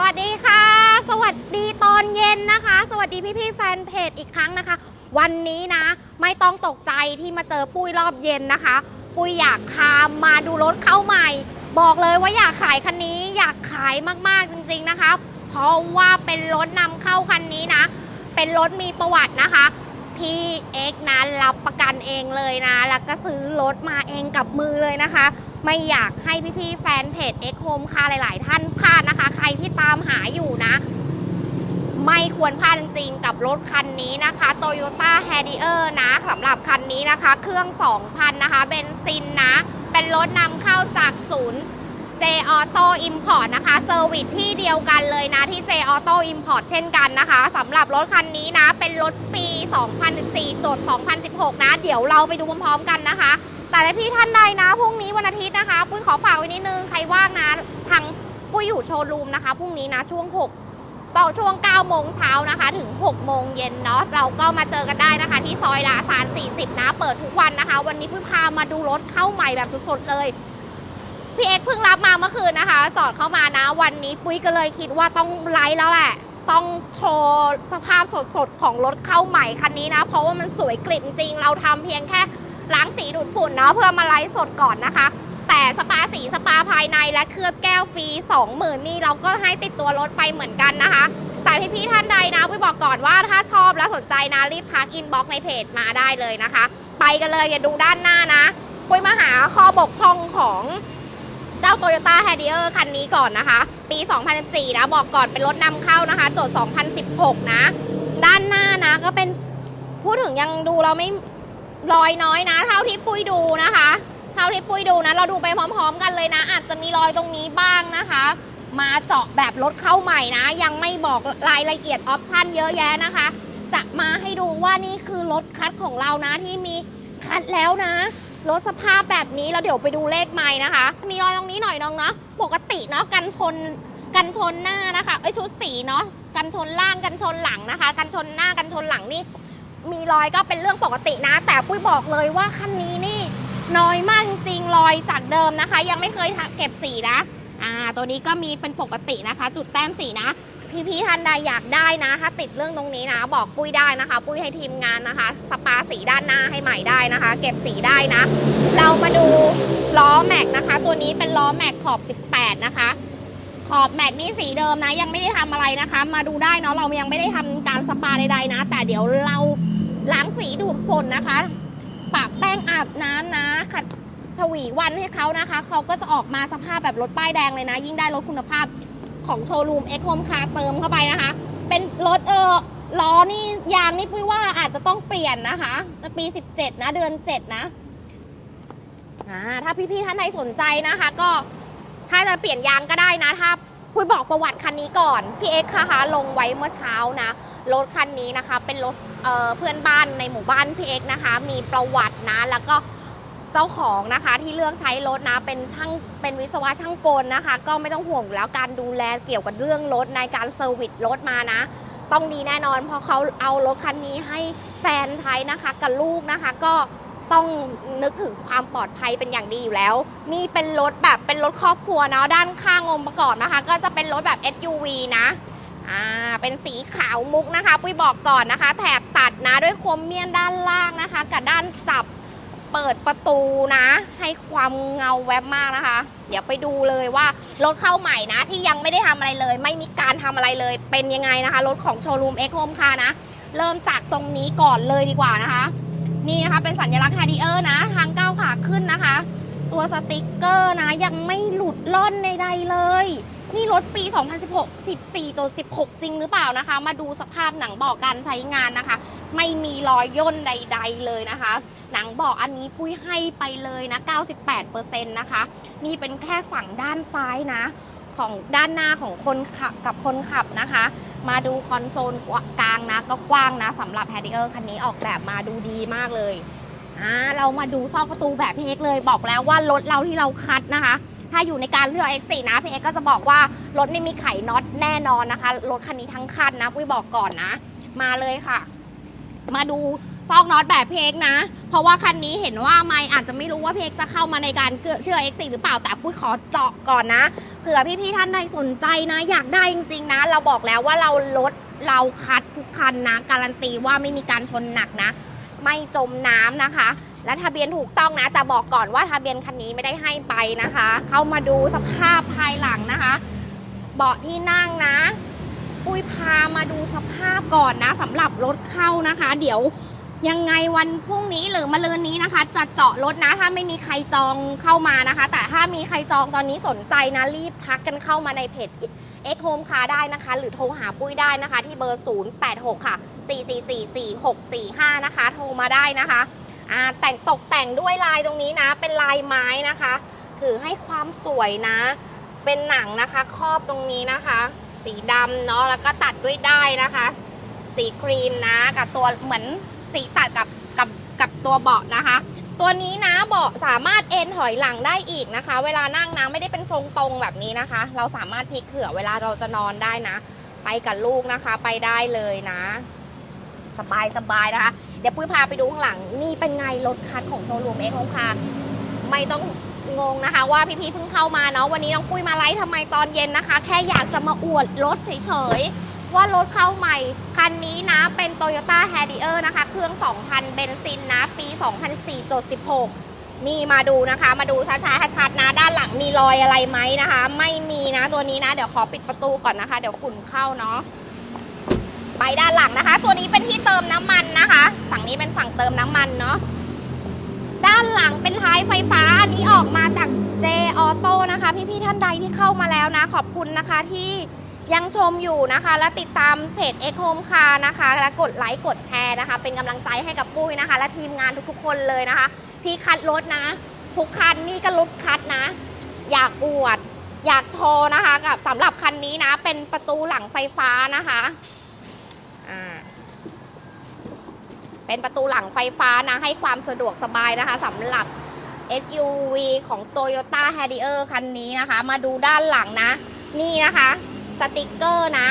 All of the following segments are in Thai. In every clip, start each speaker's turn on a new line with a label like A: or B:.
A: สวัสดีค่ะ สวัสดีตอนเย็นนะคะ สวัสดีพี่ๆแฟนเพจอีกครั้งนะคะ วันนี้นะ ไม่ต้องตกใจที่มาเจอปุ้ยรอบเย็นนะคะ ปุ้ยอยากพามาดูรถเข้าใหม่ บอกเลยว่าอยากขายคันนี้อยากขายมากๆจริงๆนะคะ เพราะว่าเป็นรถนำเข้าคันนี้นะ เป็นรถมีประวัตินะคะพี่เอ็กซ์นะรับประกันเองเลยนะ แล้วก็ซื้อรถมาเองกับมือเลยนะคะ ไม่อยากให้พี่ๆแฟนเพจ X Home ค่ะหลาย ๆ ท่านพลาดนะคะ ใครที่ตามหาอยู่นะ ไม่ควรพลาดจริงๆกับรถคันนี้นะคะ Toyota Harrier นะสำหรับคันนี้นะคะ เครื่อง 2,000 นะคะเบนซินนะ เป็นรถนำเข้าจากศูนย์ J Auto Import นะคะเซอร์วิสที่เดียวกันเลยนะที่ J Auto Import เช่นกันนะคะสำหรับรถคันนี้นะ เป็นรถปี 2014จด2016 นะ เดี๋ยวเราไปดูพร้อมๆกันนะคะ แต่ถ้าพี่ท่านใดนะพรุ่งนี้วันอาทิตย์นะคะ ปุ้ยขอฝากไว้นิดนึงใครว่างนะทางปุ้ยอยู่โชว์รูมนะคะพรุ่งนี้นะช่วง 6 ต่อช่วง 9 โมงเช้านะคะ ถึง 6 โมงเย็นเนาะเราก็มาเจอกันได้นะคะ ที่ซอยลาซาน 40 นะ เปิดทุกวันนะคะ วันนี้ปุ้ยพามาดูรถเข้าใหม่แบบสดๆเลยพี่เอ็กเพิ่งรับมาเมื่อคืนนะคะ จอดเข้ามานะ วันนี้ปุ้ยก็เลยคิดว่าต้องไลฟ์แล้วแหละต้องโชว์สภาพสดๆของรถเข้าใหม่คันนี้นะ เพราะว่ามันสวยกริบจริงเราทำเพียงแค่ ล้างสีดูดฝุ่นเนาะเพื่อมาไลฟ์สดก่อนนะคะ แต่สปาสีสปาภายในและเคลือบแก้วฟรี20,000นี่เราก็ให้ติดตัวรถไปเหมือนกันนะคะแต่พี่ๆท่านใดนะปุ้ยบอกก่อนว่าถ้าชอบและสนใจนะรีบทักอินบ็อกในเพจมาได้เลยนะคะ ไปกันเลยอย่าดูด้านหน้านะปุ้ยมาหาข้อบกพร่องของเจ้า Toyota Harrier คันนี้ก่อนนะคะ ปี 2014 นะ บอกก่อนเป็นรถนำเข้านะคะ โจทย์ 2016 นะ ด้านหน้านะก็เป็นพูดถึงยังดูเราไม่ รอยน้อยนะ เท่าที่ปุ้ยดูนะคะ เท่าที่ปุ้ยดูนะ เราดูไปพร้อม ๆ กันเลยนะ อาจจะมีรอยตรงนี้บ้างนะคะ มาเจาะแบบรถเข้าใหม่นะ ยังไม่บอกรายละเอียดออปชั่นเยอะแยะนะคะ จะมาให้ดูว่านี่คือรถคัดของเรานะที่มีคัดแล้วนะรถสภาพแบบนี้แล้วเดี๋ยวไปดูเลขไม้นะคะ มีรอยตรงนี้หน่อยน้องเนาะปกติเนาะกันชนกันชนหน้านะคะเอ้ยชุดสีเนาะกันชนล่างกันชนหลังนะคะ กันชนหน้ากันชนหลังนี่ มีรอยก็เป็นเรื่องปกตินะ แต่ปุ้ยบอกเลยว่าคันนี้นี่น้อยมากจริงรอยจากเดิมนะคะ ยังไม่เคยเก็บสีนะอ่าตัวนี้ก็มีเป็นปกตินะคะ จุดแต้มสีนะพี่ๆท่านใดอยากได้นะ ถ้าติดเรื่องตรงนี้นะ บอกปุ้ยได้นะคะ ปุ้ยให้ทีมงานนะคะ สปาสีด้านหน้าให้ใหม่ได้นะคะ เก็บสีได้นะ เรามาดูล้อแม็กนะคะ ตัวนี้เป็นล้อแม็กขอบ 18 นะคะ ขอบแม็กนี่สีเดิมนะ ยังไม่ได้ทำอะไรนะคะ มาดูได้เนาะเรายังไม่ได้ทำการสปาใดๆนะ แต่เดี๋ยวเรา ล้างสีดูดฝุ่นนะคะ ปะแป้งอาบน้ำนะ ขัดฉวีวันให้เขานะคะ เขาก็จะออกมาสภาพแบบรถป้ายแดงเลยนะ ยิ่งได้รถคุณภาพของโชว์รูมเอ็กโฮมคาเติมเข้าไปนะคะ เป็นรถเออล้อนี่ยางนี่ปุ้ยว่าอาจจะต้องเปลี่ยนนะคะ จะปี 17 นะเดือน 7 นะอ่าถ้าพี่ๆท่านใดสนใจนะคะ ก็ถ้าจะเปลี่ยนยางก็ได้นะถ้า คุยบอกประวัติคันนี้ก่อน พี่เอ็กซ์ค่ะลงไว้เมื่อเช้านะ รถคันนี้นะคะ เป็นรถเเพื่อนบ้านในหมู่บ้านพี่เอ็กซ์นะคะ มีประวัตินะ แล้วก็เจ้าของนะคะที่เลือกใช้รถนะ เป็นช่าง เป็นวิศวะช่างกลนะคะ ก็ไม่ต้องห่วงแล้วการดูแลเกี่ยวกับเรื่องรถในการเซอร์วิสรถมานะ ต้องดีแน่นอน เพราะเขาเอารถคันนี้ให้แฟนใช้นะคะ กับลูกนะคะ ก็ ต้องนึกถึงความปลอดภัยเป็นอย่างดีอยู่แล้ว นี่เป็นรถแบบเป็นรถครอบครัวเนาะด้านข้างองค์ประกอบนะคะ ก็จะเป็นรถแบบ SUV นะอ่าเป็นสีขาวมุกนะคะ ปุ้ยบอกก่อนนะคะ แถบตัดนะด้วยโคมเมียนด้านล่างนะคะ กับด้านจับเปิดประตูนะ ให้ความเงาแวบมากนะคะ เดี๋ยวไปดูเลยว่ารถเข้าใหม่นะ ที่ยังไม่ได้ทำอะไรเลย ไม่มีการทำอะไรเลย เป็นยังไงนะคะ รถของโชว์รูมเอ็กโฮมคานะ เริ่มจากตรงนี้ก่อนเลยดีกว่านะคะ นี่นะคะ เป็นสัญลักษณ์ Harrier นะ ทางก้าวขาขึ้นนะคะ ตัวสติกเกอร์นะยังไม่หลุดล่อนใดๆเลย นี่รถปี 2016 14จน16 จริงหรือเปล่านะคะ มาดูสภาพหนังเบอกการใช้งานนะคะ ไม่มีรอยย่นใด ๆ เลยนะคะ หนังเบอกอันนี้ปุ้ยให้ไปเลยนะ 98%นะคะ นี่เป็นแค่ฝั่งด้านซ้ายนะ ของด้านหน้าของคนขับกับคนขับนะคะ มาดูคอนโซลกลางนะ ก็กว้างนะสำหรับ h a r r i e r คันนี้ออกแบบมาดูดีมากเลยอ่าเรามาดูซอกประตูแบบพี่เอกเลยบอกแล้วว่ารถเราที่เราคัดนะคะ ถ้าอยู่ในการเลือก X4 นะพี่เอกก็จะบอกว่ารถนี่มีไขน็อตแน่นอนนะคะ รถคันนี้ทั้งคันนะปุ้ยบอกก่อนนะ มาเลยค่ะ มาดู ซอกน็อตแบบเพกนะ เพราะว่าคันนี้เห็นว่าไม่อาจจะไม่รู้ว่าเพกจะเข้ามาในการเชื่อ X4 หรือเปล่าแต่ปุ้ยขอเจาะก่อนนะเผื่อพี่ๆท่านใดสนใจนะ อยากได้จริงๆนะ เราบอกแล้วว่าเราลดเราคัดทุกคันนะ การันตีว่าไม่มีการชนหนักนะ ไม่จมน้ำนะคะ และทะเบียนถูกต้องนะ แต่บอกก่อนว่าทะเบียนคันนี้ไม่ได้ให้ไปนะคะ เข้ามาดูสภาพภายหลังนะคะ เบาะที่นั่งนะ ปุ้ยพามาดูสภาพก่อนนะสำหรับรถเข้านะคะ เดี๋ยว ยังไงวันพรุ่งนี้หรือมะรืนนี้นะคะ จะเจาะรถนะ ถ้าไม่มีใครจองเข้ามานะคะ แต่ถ้ามีใครจองตอนนี้สนใจนะ รีบทักกันเข้ามาในเพจ X Home Car ได้นะคะ หรือโทรหาปุ้ยได้นะคะ ที่เบอร์ 086 ค่ะ 4444645 นะคะ โทรมาได้นะคะอ่าแต่งตกแต่งด้วยลายตรงนี้นะ เป็นลายไม้นะคะ ถือให้ความสวยนะ เป็นหนังนะคะ ครอบตรงนี้นะคะ สีดำเนาะแล้วก็ตัดด้วยได้นะคะ สีครีมนะ กับตัวเหมือน สีตัดกับกับกับตัวเบาะนะคะ ตัวนี้นะเบาะสามารถเอนถอยหลังได้อีกนะคะ เวลานั่งนะไม่ได้เป็นทรงตรงแบบนี้นะคะ เราสามารถพลิกเผื่อเวลาเราจะนอนได้นะ ไปกับลูกนะคะไปได้เลยนะ สบายสบายนะคะ เดี๋ยวปุ้ยพาไปดูข้างหลัง นี่เป็นไงรถคันของโชว์รูมเอ็กซ์ของคาไม่ต้องงงนะคะว่าพี่ๆเพิ่งเข้ามาเนาะวันนี้น้องปุ้ยมาไลฟ์ทำไมตอนเย็นนะคะ แค่อยากจะมาอวดรถเฉยๆ ว่ารถเข้าใหม่ คันนี้นะเป็น Toyota Harrier นะคะ เครื่อง 2,000 เบนซินนะ ปี 2004.16 นี่มาดูนะคะ มาดูช้าๆชัดๆนะ ด้านหลังมีรอยอะไรไหมนะคะ ไม่มีนะตัวนี้นะ เดี๋ยวขอปิดประตูก่อนนะคะ เดี๋ยวฝุ่นเข้าเนาะไปด้านหลังนะคะ ตัวนี้เป็นที่เติมน้ำมันนะคะ ฝั่งนี้เป็นฝั่งเติมน้ำมันเนาะด้านหลังเป็นท้ายไฟฟ้าอันนี้ออกมาจาก J Auto นะคะ พี่ๆท่านใดที่เข้ามาแล้วนะ ขอบคุณนะคะที่ ยังชมอยู่นะคะ และติดตามเพจ X Home Car นะคะ และกดไลค์กดแชร์นะคะ เป็นกำลังใจให้กับปุ้ยนะคะ และทีมงานทุกๆ คนเลยนะคะ ที่คัดรถนะ ทุกคันนี่ก็รถคัดนะ อยากอวด อยากโชว์นะคะ กับสำหรับคันนี้นะ เป็นประตูหลังไฟฟ้านะคะอ่าเป็นประตูหลังไฟฟ้านะ ให้ความสะดวกสบายนะคะสำหรับ SUV ของ Toyota Harrier คันนี้นะคะ มาดูด้านหลังนะ นี่นะคะ สติกเกอร์นะ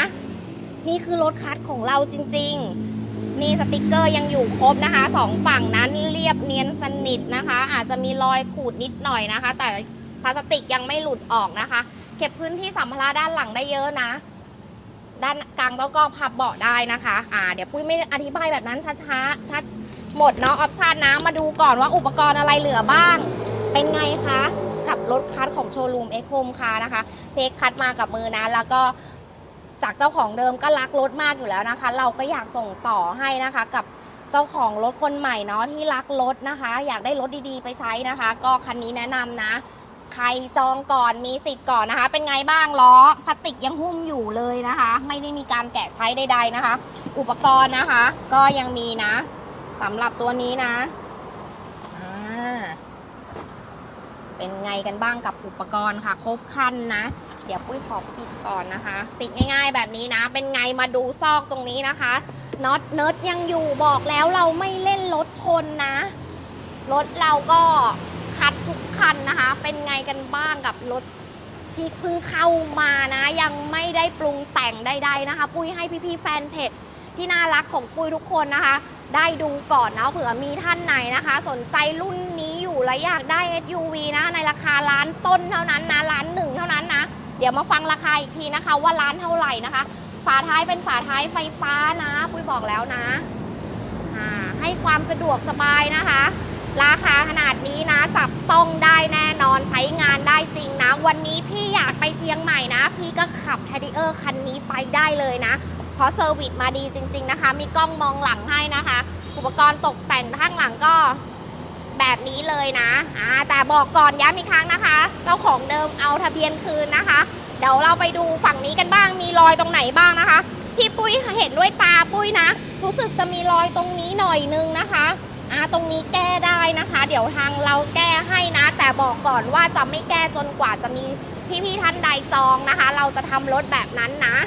A: นี่คือรถคัดของเราจริง ๆ นี่สติกเกอร์ยังอยู่ครบนะคะสองฝั่งนั้นเรียบเนียนสนิทนะคะ อาจจะมีรอยขูดนิดหน่อยนะคะ แต่พลาสติกยังไม่หลุดออกนะคะ เก็บพื้นที่สัมภาระด้านหลังได้เยอะนะ ด้านกลางก็พับเบาะได้นะคะอ่าเดี๋ยวปุ้ยไม่อธิบายแบบนั้นช้าๆชัดหมดเนาะออปชันนะมาดูก่อนว่าอุปกรณ์อะไรเหลือบ้าง เป็นไงคะ กับรถคัดของโชว์รูมเอ็กโคมคานะคะ เพกคัดมากับมือนะ แล้วก็จากเจ้าของเดิมก็รักรถมากอยู่แล้วนะคะ เราก็อยากส่งต่อให้นะคะ กับเจ้าของรถคนใหม่เนาะที่รักรถนะคะ อยากได้รถดีๆ ไปใช้นะคะ ก็คันนี้แนะนำนะ ใครจองก่อนมีสิทธิ์ก่อนนะคะ เป็นไงบ้างล้อพลาสติกยังหุ้มอยู่เลยนะคะ ไม่ได้มีการแกะใช้ใดๆนะคะ อุปกรณ์นะคะ ก็ยังมีนะสำหรับตัวนี้นะอ่า เป็นไงกันบ้างกับอุปกรณ์ค่ะ ครบคันนะ เดี๋ยวปุ้ยขอปิดก่อนนะคะ ปิดง่ายๆแบบนี้นะ เป็นไงมาดูซอกตรงนี้นะคะน็อตเนิร์ดยังอยู่บอกแล้วเราไม่เล่นรถชนนะ รถเราก็คัดทุกคันนะคะ เป็นไงกันบ้างกับรถที่เพิ่งเข้ามานะ ยังไม่ได้ปรุงแต่งใดๆนะคะ ปุ้ยให้พี่ๆแฟนเพจที่น่ารักของปุ้ยทุกคนนะคะ ได้ดูก่อนนะเผื่อมีท่านไหนนะคะ สนใจรุ่นนี้อยู่และอยากได้ SUV นะในราคาล้านต้นเท่านั้นนะล้านหนึ่งเท่านั้นนะ เดี๋ยวมาฟังราคาอีกทีนะคะ ว่าล้านเท่าไหร่นะคะ ฝาท้ายเป็นฝาท้ายไฟฟ้านะปุ้ยบอกแล้วนะให้ความสะดวกสบายนะคะ ราคาขนาดนี้นะ จับต้องได้แน่นอนใช้งานได้จริงนะ วันนี้พี่อยากไปเชียงใหม่นะ พี่ก็ขับ h ฮ r ิเออร์คันนี้ไปได้เลยนะ เพราะเซอร์วิสมาดีจริง ๆนะคะ มีกล้องมองหลังให้นะคะ อุปกรณ์ตกแต่งข้างหลังก็แบบนี้เลยนะอ่าแต่บอกก่อนย้ำอีกครั้งนะคะ เจ้าของเดิมเอาทะเบียนคืนนะคะ เดี๋ยวเราไปดูฝั่งนี้กันบ้าง มีรอยตรงไหนบ้างนะคะ ที่ปุ้ยเห็นด้วยตาปุ้ยนะ รู้สึกจะมีรอยตรงนี้หน่อยนึงนะคะอ่าตรงนี้แก้ได้นะคะ เดี๋ยวทางเราแก้ให้นะ แต่บอกก่อนว่าจะไม่แก้จนกว่าจะมีพี่ๆท่านใดจองนะคะ เราจะทำรถแบบนั้นนะ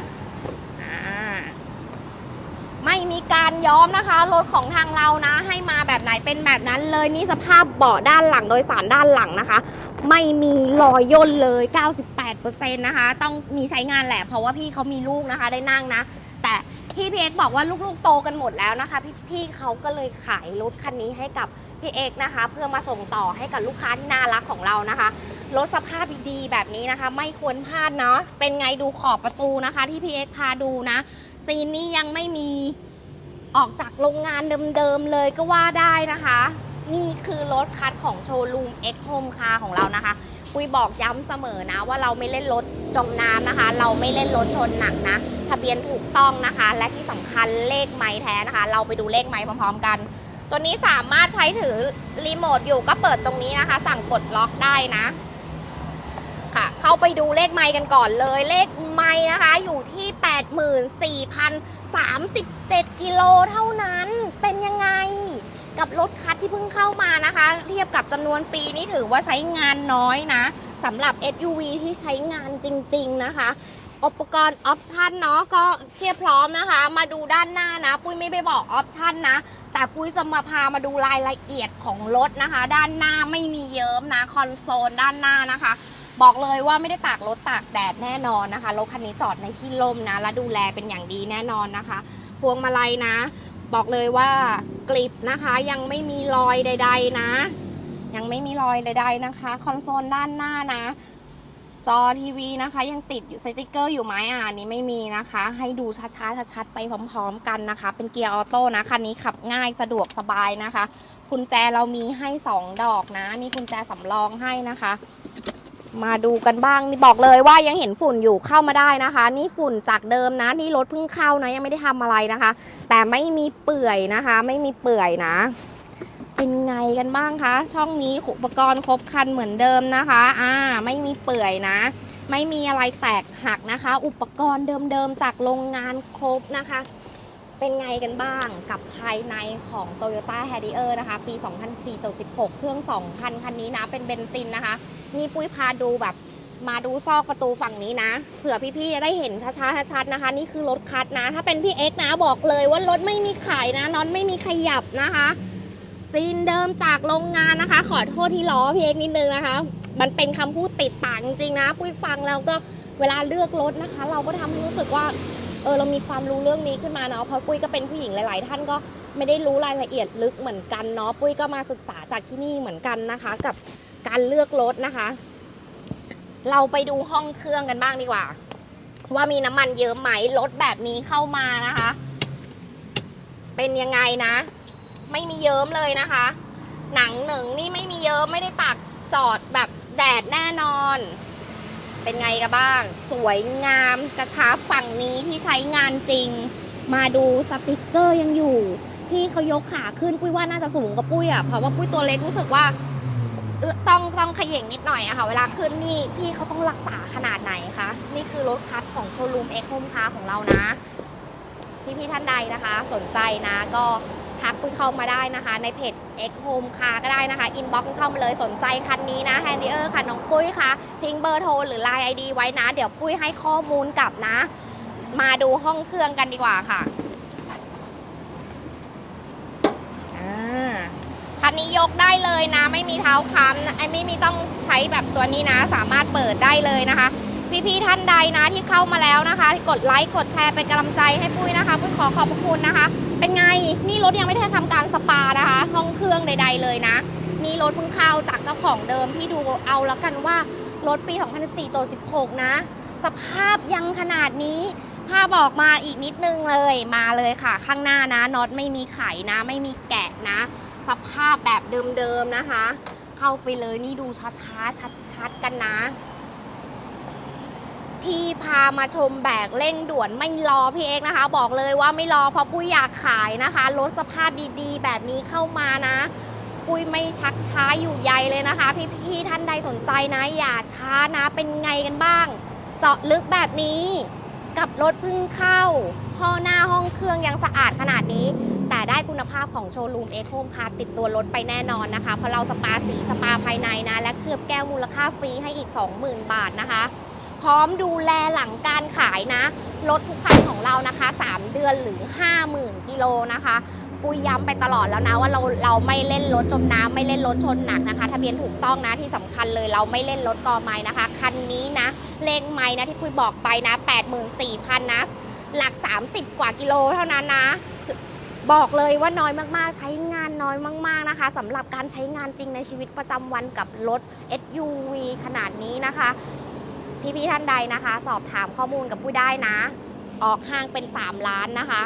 A: ไม่มีการย้อมนะคะ รถของทางเรานะ ให้มาแบบไหนเป็นแบบนั้นเลยนี่สภาพเบาะด้านหลังโดยสารด้านหลังนะคะ ไม่มีรอยย่นเลย 98%นะคะ ต้องมีใช้งานแหละ เพราะว่าพี่เขามีลูกนะคะได้นั่งนะ แต่พี่พีเอ็กบอกว่าลูกๆโตกันหมดแล้วนะคะ พี่พี่เขาก็เลยขายรถคันนี้ให้กับพี่เอกนะคะ เพื่อมาส่งต่อให้กับลูกค้าที่น่ารักของเรานะคะรถสภาพดีๆแบบนี้นะคะ ไม่ควรพลาดเนาะเป็นไงดูขอบประตูนะคะ ที่พี่เอ็กพาดูนะ ซีนนี้ยังไม่มีออกจากโรงงานเดิมๆเลยก็ว่าได้นะคะ นี่คือรถคัดของโชว์รูม X Home Car ของเรานะคะ ปุยบอกย้ำเสมอนะว่าเราไม่เล่นรถจมน้ำนะคะ เราไม่เล่นรถชนหนักนะ ทะเบียนถูกต้องนะคะ และที่สำคัญเลขไม้แท้นะคะ เราไปดูเลขไม้พร้อมๆกัน ตัวนี้สามารถใช้ถือรีโมทอยู่ก็เปิดตรงนี้นะคะ สั่งกดล็อกได้นะ ค่ะ เข้าไปดูเลขไม้กันก่อนเลย เลขไม้นะคะอยู่ที่ 84,037 กิโลเท่านั้น เป็นยังไง กับรถคัดที่เพิ่งเข้ามานะคะ เทียบกับจำนวนปีนี่ถือว่าใช้งานน้อยนะสำหรับ SUV ที่ใช้งานจริง ๆ นะคะอุปกรณ์ออปชันเนาะก็เพียบพร้อมนะคะ มาดูด้านหน้านะ ปุ้ยไม่ไปบอกออปชันนะ แต่ปุ้ยจะมาพามาดูรายละเอียดของรถนะคะ ด้านหน้าไม่มีเยิ้มนะ คอนโซลด้านหน้านะคะ บอกเลยว่าไม่ได้ตากรถตากแดดแน่นอนนะคะรถคันนี้จอดในที่ร่มนะ และดูแลเป็นอย่างดีแน่นอนนะคะ พวงมาลัยนะ บอกเลยว่ากริบนะคะยังไม่มีรอยใด ๆนะ ยังไม่มีรอยใด ๆนะคะ คอนโซลด้านหน้านะ จอทีวีนะคะ ยังติดอยู่สติกเกอร์อยู่ไหมอะอันนี้ไม่มีนะคะ ให้ดูช้าๆชัดๆไปพร้อม ๆ กันนะคะ เป็นเกียร์ออโต้นะคันนี้ขับง่ายสะดวกสบายนะคะกุญแจเรามีให้ 2 ดอกนะ มีกุญแจสำรองให้นะคะ มาดูกันบ้างนี่บอกเลยว่ายังเห็นฝุ่นอยู่เข้ามาได้นะคะ นี่ฝุ่นจากเดิมนะนี่รถเพิ่งเข้านะยังไม่ได้ทำอะไรนะคะ แต่ไม่มีเปื่อยนะคะ ไม่มีเปื่อยนะ เป็นไงกันบ้างคะ ช่องนี้อุปกรณ์ครบครันเหมือนเดิมนะคะ อ่า ไม่มีเปื่อยนะ ไม่มีอะไรแตกหักนะคะ อุปกรณ์เดิมๆจากโรงงานครบนะคะ เป็นไงกันบ้างกับภายในของ Toyota Harrier นะคะ ปี 2004-16 เครื่อง 2,000 คันนี้นะ เป็นเบนซินนะคะ นี่ปุ้ยพาดูแบบมาดูซอกประตูฝั่งนี้นะ เผื่อพี่ๆจะได้เห็นช้าๆชัดๆนะคะ นี่คือรถคัดนะ ถ้าเป็นพี่เอ็กนะบอกเลยว่ารถไม่มีขายนะน็อตไม่มีขยับนะคะซีนเดิมจากโรงงานนะคะ ขอโทษที่ล้อพี่เอ็กนิดนึงนะคะ มันเป็นคำพูดติดปากจริงๆนะ ปุ้ยฟังแล้วก็เวลาเลือกรถนะคะ เราก็ทำให้รู้สึกว่า เออเรามีความรู้เรื่องนี้ขึ้นมาเนาะเพราะปุ้ยก็เป็นผู้หญิงหลาย ๆ ท่านก็ไม่ได้รู้รายละเอียดลึกเหมือนกันเนาะปุ้ยก็มาศึกษาจากที่นี่เหมือนกันนะคะ กับการเลือกรถนะคะ เราไปดูห้องเครื่องกันบ้างดีกว่า ว่ามีน้ำมันเยอะไหมรถแบบนี้เข้ามานะคะ เป็นยังไงนะ ไม่มีเยิ้มเลยนะคะ หนังหนึ่งนี่ไม่มีเยิ้มไม่ได้ตักจอดแบบแดดแน่นอน เป็นไงกันบ้าง สวยงามกระชับฝั่งนี้ที่ใช้งานจริง มาดูสติกเกอร์ยังอยู่ ที่เขายกขาขึ้นปุ้ยว่าน่าจะสูงกว่าปุ้ยอะเพราะว่าปุ้ยตัวเล็กรู้สึกว่าเออต้องต้องขย่งนิดหน่อยอะค่ะ เวลาขึ้นนี่พี่เขาต้องรักษาขนาดไหนคะ นี่คือรถคัสของโชว์รูมเอ็กโฮมคาของเรานะ พี่พี่ๆท่านใดนะคะ สนใจนะก็ทักปุ้ยเข้ามาได้นะคะ ในเพจ X Home Car ก็ได้นะคะ อินบ็อกซ์เข้ามาเลยสนใจคันนี้นะแฮนดีเออร์ค่ะน้องปุ้ยค่ะ ทิ้งเบอร์โทรหรือ Line ID ไว้นะ เดี๋ยวปุ้ยให้ข้อมูลกลับนะ มาดูห้องเครื่องกันดีกว่าค่ะคันนี้ยกได้เลยนะ ไม่มีเท้าค้ำไอ้ไม่มีต้องใช้แบบตัวนี้นะ สามารถเปิดได้เลยนะคะ พี่ๆท่านใดนะที่เข้ามาแล้วนะคะ กดไลค์กดแชร์เป็นกำลังใจให้ปุ้ยนะคะปุ้ยขอขอบพระคุณนะคะ เป็นไงนี่รถยังไม่ได้ทำการสปานะคะ ห้องเครื่องใด ๆ เลยนะนี่รถเพิ่งเข้าจากเจ้าของเดิมพี่ดูเอาแล้วกันว่ารถปี 2014ตัว16 นะ สภาพยังขนาดนี้ภาบอกมาอีกนิดนึงเลยมาเลยค่ะ ข้างหน้านะน็อตไม่มีไขนะ ไม่มีแกะนะ สภาพแบบเดิมๆนะคะ เข้าไปเลยนี่ดูช้าๆชัดๆกันนะ ที่พามาชมแบกเร่งด่วนไม่รอพี่เอกนะคะ บอกเลยว่าไม่รอเพราะปุ้ยอยากขายนะคะรถสภาพดีๆ แบบนี้เข้ามานะ ปุ้ยไม่ชักช้าอยู่ใยเลยนะคะ พี่ๆท่านใดสนใจนะ อย่าช้านะเป็นไงกันบ้าง เจาะลึกแบบนี้กับรถเพิ่งเข้า ห้องหน้าห้องเครื่องยังสะอาดขนาดนี้ แต่ได้คุณภาพของโชว์รูมเอ็กโฮมคาติดตัวรถไปแน่นอนนะคะ เพราะเราสปาสีสปาภายในนะ และเคลือบแก้วมูลค่าฟรีให้อีก 20,000 บาทนะคะ พร้อมดูแลหลังการขายนะ รถทุกคันของเรานะคะ 3 เดือนหรือ 50,000กิโลนะคะปุยย้ำไปตลอดแล้วนะว่าเราเราไม่เล่นรถจมน้ำไม่เล่นรถชนหนักนะคะ ทะเบียนถูกต้องนะที่สำคัญเลยเราไม่เล่นรถกอไม้นะคะคันนี้นะเลขไม้นะที่ปุยบอกไปนะ 84,000นะหลัก 30 กว่ากิโลเท่านั้นนะบอกเลยว่าน้อยมากๆ ใช้งานน้อยมาก ๆนะคะสำหรับการใช้งานจริงในชีวิตประจำวันกับรถ SUV ขนาดนี้นะคะ พี่ๆท่านใดนะคะ สอบถามข้อมูลกับปุ้ได้นะ ออกห้างเป็น 3 ล้านนะคะ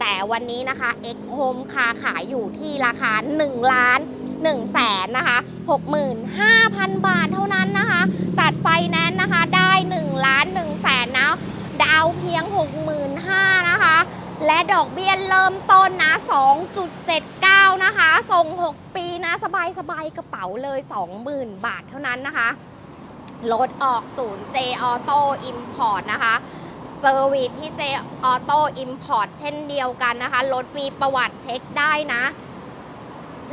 A: แต่วันนี้นะคะ X Home คาขายอยู่ที่ราคา 1 ล้าน1แสนนะคะ65,000 บาทเท่านั้นนะคะ จัดไฟแนนซ์นะคะได้1ล้าน1แสนนะดาวเพียง 65,000นะคะ และดอกเบี้ยเริ่มต้นนะ 2.79 นะคะ ส่ง 6 ปีนะ สบายสบายๆกระเป๋าเลย 20,000 บาทเท่านั้นนะคะ รถออกศูนย์ J Auto Import นะคะเซอร์วิสที่ J Auto Import เช่นเดียวกันนะคะ รถมีประวัติเช็คได้นะ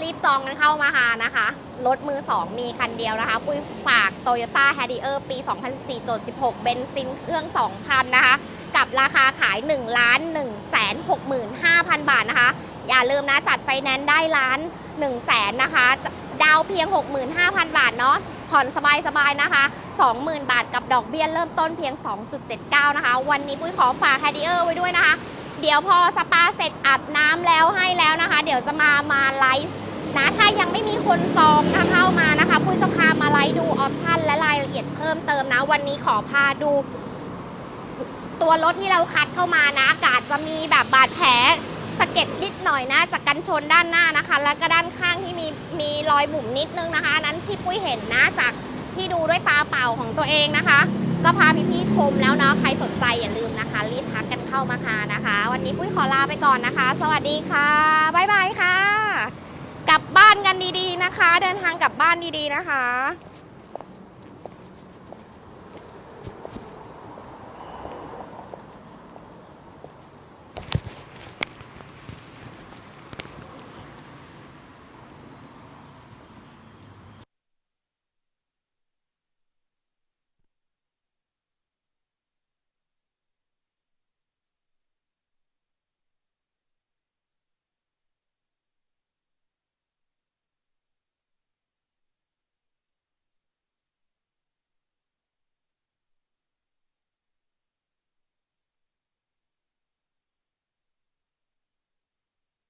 A: รีบจองกันเข้ามาหานะคะ รถมือ 2 มีคันเดียวนะคะ ปุ้ยฝาก Toyota Harrier ปี 2014 16 เบนซินเครื่อง 2,000 นะคะ กับราคาขาย1ล้าน1แสน65,000 บาทนะคะ อย่าลืมนะจัดไฟแนนซ์ได้ล้าน1แสนนะคะ ดาวเพียง 65,000 บาทเนาะ ผ่อนสบายๆนะคะ 20,000 บาทกับดอกเบี้ยเริ่มต้นเพียง 2.79 นะคะ วันนี้ปุ้ยขอฝาก Harrier ไว้ด้วยนะคะ เดี๋ยวพอสปาเสร็จอาบน้ำแล้วให้แล้วนะคะ เดี๋ยวจะมามาไลฟ์นะถ้ายังไม่มีคนจองนะเข้ามานะคะปุ้ยจะพามาไลฟ์ดูออปชั่นและรายละเอียดเพิ่มเติมนะ วันนี้ขอพาดูตัวรถที่เราคัดเข้ามานะอากาศจะมีแบบบาดแผล สะเก็ดนิดหน่อยนะ จากกันชนด้านหน้านะคะ แล้วก็ด้านข้างที่มีมีรอยบุ๋มนิดนึงนะคะนนั้นที่ปุ้ยเห็นนะจากที่ดูด้วยตาเปล่าของตัวเองนะคะ ก็พาพี่ๆชมแล้วเนาะใครสนใจอย่าลืมนะคะ รีบทักกันเข้ามาหานะคะ วันนี้ปุ้ยขอลาไปก่อนนะคะ สวัสดีค่ะบ๊ายบายค่ะ กลับบ้านกันดีๆนะคะ เดินทางกลับบ้านดีๆนะคะ